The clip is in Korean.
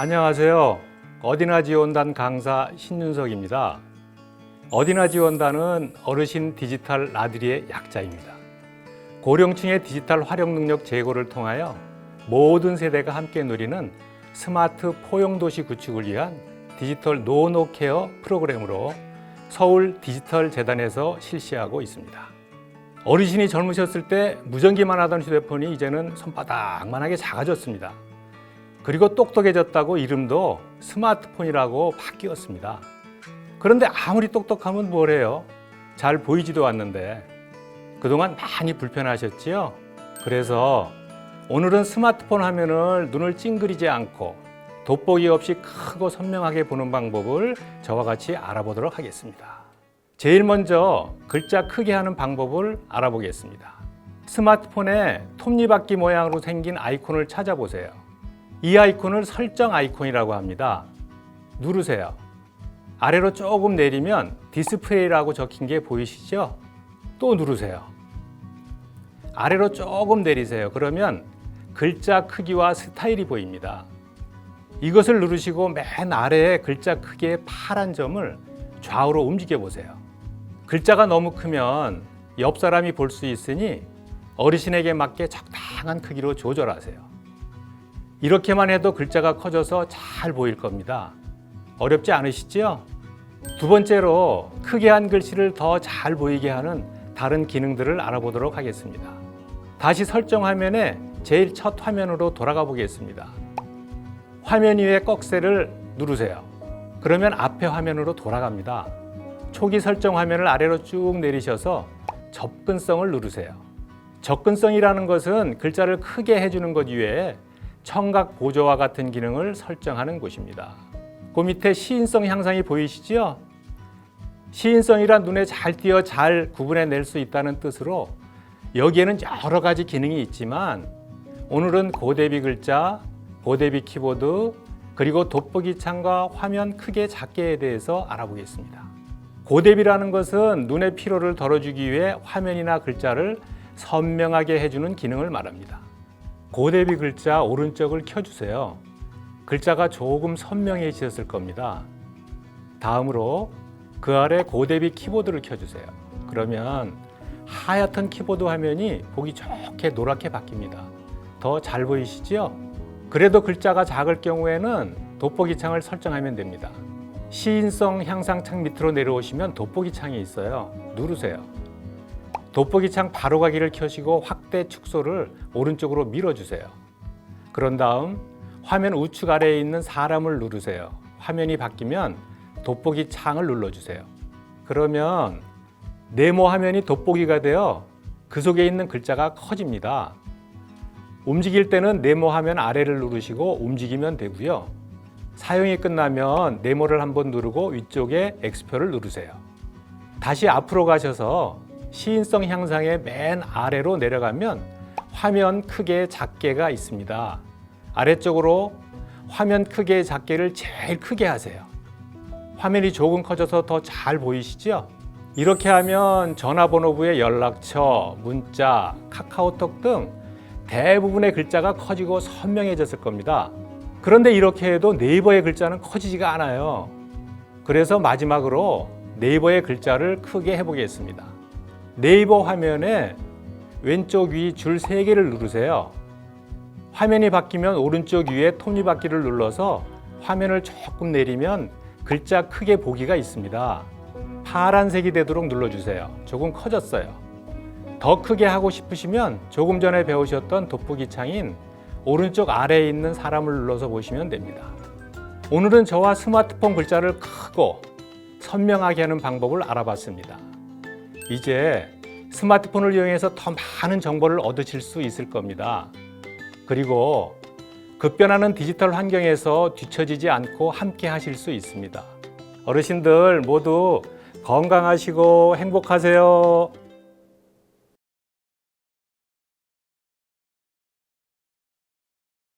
안녕하세요. 어디나 지원단 강사 신윤석입니다. 어디나 지원단은 어르신 디지털 나들이의 약자입니다. 고령층의 디지털 활용 능력 제고를 통하여 모든 세대가 함께 누리는 스마트 포용 도시 구축을 위한 디지털 노노 케어 프로그램으로 서울 디지털 재단에서 실시하고 있습니다. 어르신이 젊으셨을 때 무전기만 하던 휴대폰이 이제는 손바닥만하게 작아졌습니다. 그리고 똑똑해졌다고 이름도 스마트폰이라고 바뀌었습니다. 그런데 아무리 똑똑하면 뭐래요? 잘 보이지도 않는데 그동안 많이 불편하셨지요? 그래서 오늘은 스마트폰 화면을 눈을 찡그리지 않고 돋보기 없이 크고 선명하게 보는 방법을 저와 같이 알아보도록 하겠습니다. 제일 먼저 글자 크게 하는 방법을 알아보겠습니다. 스마트폰에 톱니바퀴 모양으로 생긴 아이콘을 찾아보세요. 이 아이콘을 설정 아이콘이라고 합니다. 누르세요. 아래로 조금 내리면 디스플레이라고 적힌 게 보이시죠? 또 누르세요. 아래로 조금 내리세요. 그러면 글자 크기와 스타일이 보입니다. 이것을 누르시고 맨 아래에 글자 크기의 파란 점을 좌우로 움직여 보세요. 글자가 너무 크면 옆 사람이 볼 수 있으니 어르신에게 맞게 적당한 크기로 조절하세요. 이렇게만 해도 글자가 커져서 잘 보일 겁니다. 어렵지 않으시죠? 두 번째로 크게 한 글씨를 더 잘 보이게 하는 다른 기능들을 알아보도록 하겠습니다. 다시 설정 화면에 제일 첫 화면으로 돌아가 보겠습니다. 화면 위에 꺽쇠를 누르세요. 그러면 앞에 화면으로 돌아갑니다. 초기 설정 화면을 아래로 쭉 내리셔서 접근성을 누르세요. 접근성이라는 것은 글자를 크게 해주는 것 이외에 청각 보조와 같은 기능을 설정하는 곳입니다. 그 밑에 시인성 향상이 보이시죠? 시인성이란 눈에 잘 띄어 잘 구분해 낼 수 있다는 뜻으로 여기에는 여러 가지 기능이 있지만 오늘은 고대비 글자, 고대비 키보드, 그리고 돋보기 창과 화면 크게 작게에 대해서 알아보겠습니다. 고대비라는 것은 눈의 피로를 덜어주기 위해 화면이나 글자를 선명하게 해주는 기능을 말합니다. 고대비 글자 오른쪽을 켜주세요. 글자가 조금 선명해지셨을 겁니다. 다음으로 그 아래 고대비 키보드를 켜주세요. 그러면 하얗던 키보드 화면이 보기 좋게 노랗게 바뀝니다. 더 잘 보이시죠? 그래도 글자가 작을 경우에는 돋보기 창을 설정하면 됩니다. 시인성 향상 창 밑으로 내려오시면 돋보기 창이 있어요. 누르세요. 돋보기 창 바로 가기를 켜시고 확대 축소를 오른쪽으로 밀어주세요. 그런 다음 화면 우측 아래에 있는 사람을 누르세요. 화면이 바뀌면 돋보기 창을 눌러주세요. 그러면 네모 화면이 돋보기가 되어 그 속에 있는 글자가 커집니다. 움직일 때는 네모 화면 아래를 누르시고 움직이면 되고요. 사용이 끝나면 네모를 한번 누르고 위쪽에 X표를 누르세요. 다시 앞으로 가셔서 시인성 향상의 맨 아래로 내려가면 화면 크게 작게가 있습니다. 아래쪽으로 화면 크게 작게를 제일 크게 하세요. 화면이 조금 커져서 더 잘 보이시죠? 이렇게 하면 전화번호부의 연락처, 문자, 카카오톡 등 대부분의 글자가 커지고 선명해졌을 겁니다. 그런데 이렇게 해도 네이버의 글자는 커지지가 않아요. 그래서 마지막으로 네이버의 글자를 크게 해보겠습니다. 네이버 화면에 왼쪽 위 줄 3개를 누르세요. 화면이 바뀌면 오른쪽 위에 톱니바퀴를 눌러서 화면을 조금 내리면 글자 크게 보기가 있습니다. 파란색이 되도록 눌러주세요. 조금 커졌어요. 더 크게 하고 싶으시면 조금 전에 배우셨던 돋보기 창인 오른쪽 아래에 있는 사람을 눌러서 보시면 됩니다. 오늘은 저와 스마트폰 글자를 크고 선명하게 하는 방법을 알아봤습니다. 이제 스마트폰을 이용해서 더 많은 정보를 얻으실 수 있을 겁니다. 그리고 급변하는 디지털 환경에서 뒤처지지 않고 함께 하실 수 있습니다. 어르신들 모두 건강하시고 행복하세요.